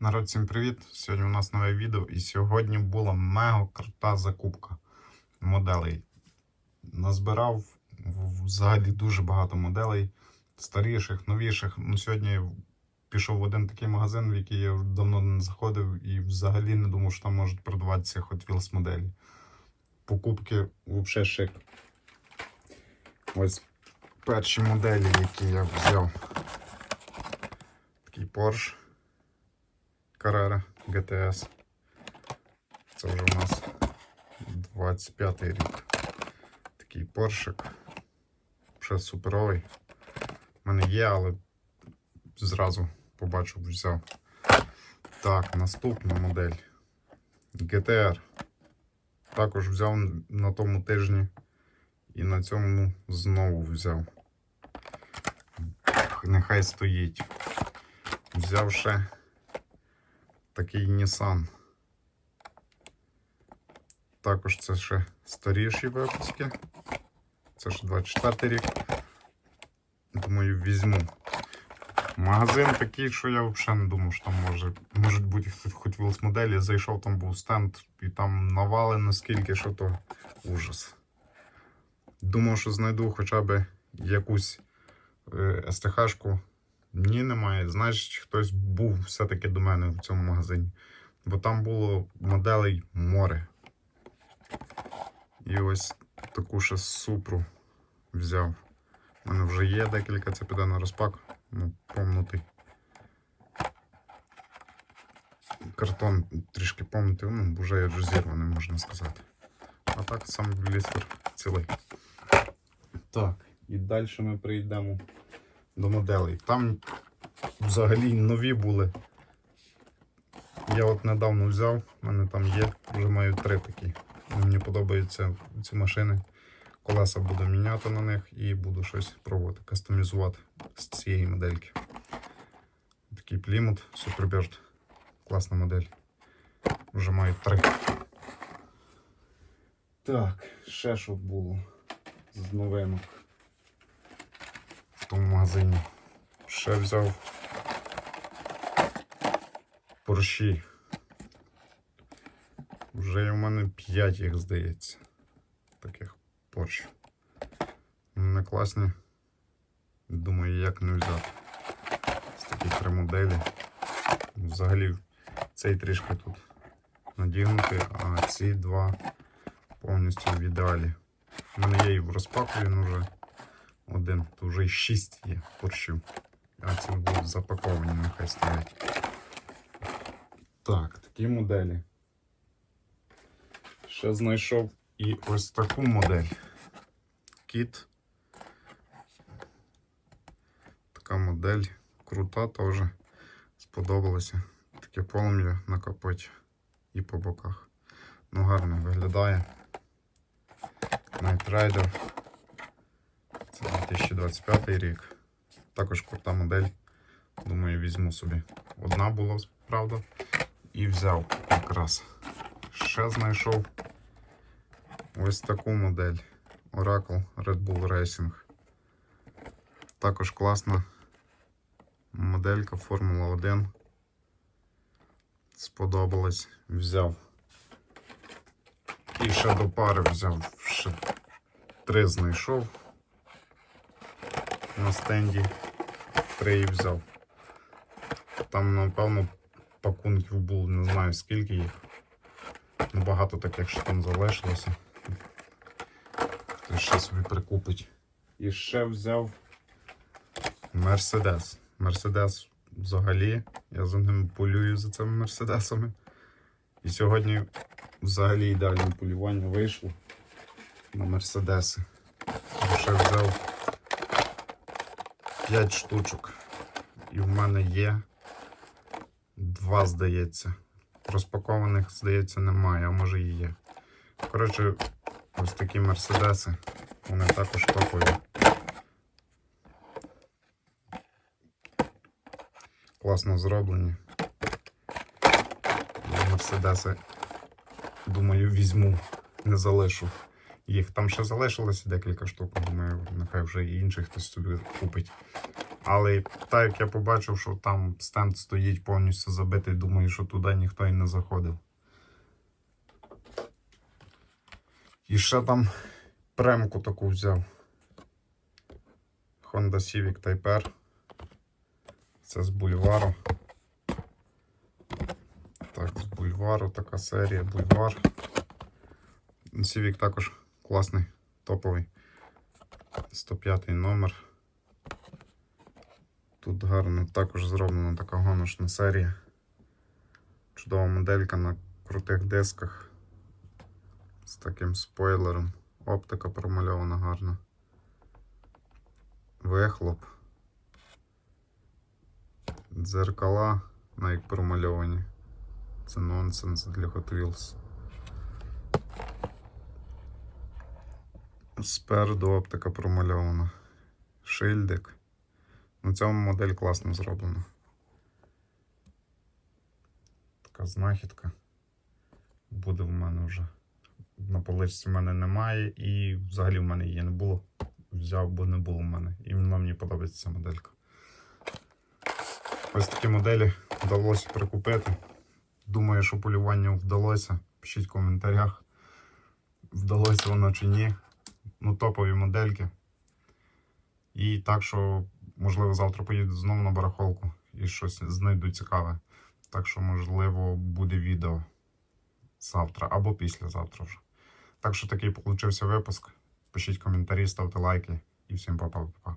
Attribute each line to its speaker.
Speaker 1: Народ, всім привіт! Сьогодні у нас нове відео, і сьогодні була мега крута закупка моделей. Назбирав взагалі дуже багато моделей, старіших, новіших. Ну, сьогодні пішов в один такий магазин, в який я давно не заходив, і взагалі не думав, що там можуть продаватися Hot Wheels моделі. Покупки взагалі шик. Ось перші моделі, які я взяв. Такий Porsche. Carrera GTS. Це вже у нас 25 й рік. Такий поршик. Ще суперовий. У мене є, але зразу побачив, взяв. Так, наступна модель. GTR. Також взяв на тому тижні і на цьому знову взяв. Нехай стоїть. Взяв ще такий Nissan. Також це ще старіші випуски. Це ж 24 рік. Думаю, візьму. Магазин такий, що я взагалі не думав, що там може, можуть бути хоч Wheels моделі. Зайшов, там був стенд, і там навали наскільки, що то ужас. Думав, що знайду хоча б якусь е, СТХ-шку. Ні, немає. Значить, хтось був все-таки до мене в цьому магазині. Бо там було моделей море. І ось таку ще супру взяв. У мене вже є декілька, це піде на розпак. Ну, помнутий. Картон трішки помнутий, ну, вже розірваний, можна сказати. А так сам блістер цілий. Так, і далі ми прийдемо до моделей. Там взагалі нові були. Я от недавно взяв, в мене там є, вже маю три такі. Мені подобаються ці машини. Колеса буду міняти на них і буду щось пробувати, кастомізувати з цієї модельки. Такий Plymouth Superbird. Класна модель. Вже маю три. Так, ще що було з новинок в тому магазині. Ще взяв Порші. Вже у мене 5 їх здається. Таких Porsche. Вони класні. Думаю, як не взяти. Ось такі три моделі. Взагалі цей трішки тут надігнутий, а ці два повністю в ідеалі. У мене є і в розпаку він уже один, то вже й шість є поршів. А ці будуть запаковані, нехай стоять. Так, такі моделі. Ще знайшов і ось таку модель. Кіт. Така модель крута теж. Сподобалася. Таке полум'я на капоті і по боках. Ну, гарно виглядає. Rider. Це 2025 рік. Також крута модель. Думаю, візьму собі. Одна була, правда, і взяв якраз. Ще знайшов ось таку модель. Oracle Red Bull Racing. Також класна моделька Формула 1. Сподобалась, взяв. І ще до пари взяв. Ще три знайшов на стенді. Три взяв. Там, напевно, пакунків було, не знаю скільки їх. Ну, Багато таких, що там залишилося. Хтось ще собі прикупить. І ще взяв Мерседес. Мерседес взагалі. Я за ним полюю за цими мерседесами. І сьогодні взагалі ідеальне полювання вийшло на мерседеси. Ще взяв 5 штучок. І в мене є два, здається. Розпакованих, здається, немає, а може і є. Коротше, ось такі мерседеси. Вони також топові. Класно зроблені. Мерседеси, думаю, візьму, не залишу їх. Там ще залишилося декілька штук. Думаю, нехай вже і інших хтось собі купить. Але так як я побачив, що там стенд стоїть повністю забитий, думаю, що туди ніхто і не заходив. І ще там премку таку взяв. Honda Civic Type R. Це з бульвару. Так, з бульвару така серія, бульвар. Civic також класний, топовий. 105 номер. Тут гарно також зроблена така гоночна серія. Чудова моделька на крутих дисках. З таким спойлером. Оптика промальована гарно. Вихлоп. Дзеркала навіть промальовані. Це нонсенс для Hot Wheels. Спереду оптика промальована. Шильдик. На цьому модель класно зроблена. Така знахідка. Буде в мене вже. На поличці в мене немає, і взагалі в мене її не було. Взяв, бо не було в мене. Іменно мені подобається ця моделька. Ось такі моделі вдалося прикупити. Думаю, що полювання вдалося. Пишіть в коментарях, вдалося воно чи ні. Ну, топові модельки. І так що, можливо, завтра поїду знову на барахолку і щось знайду цікаве. Так що, можливо, буде відео завтра або післязавтра вже. Так що такий получився випуск. Пишіть коментарі, ставте лайки і всім па-па-па-па.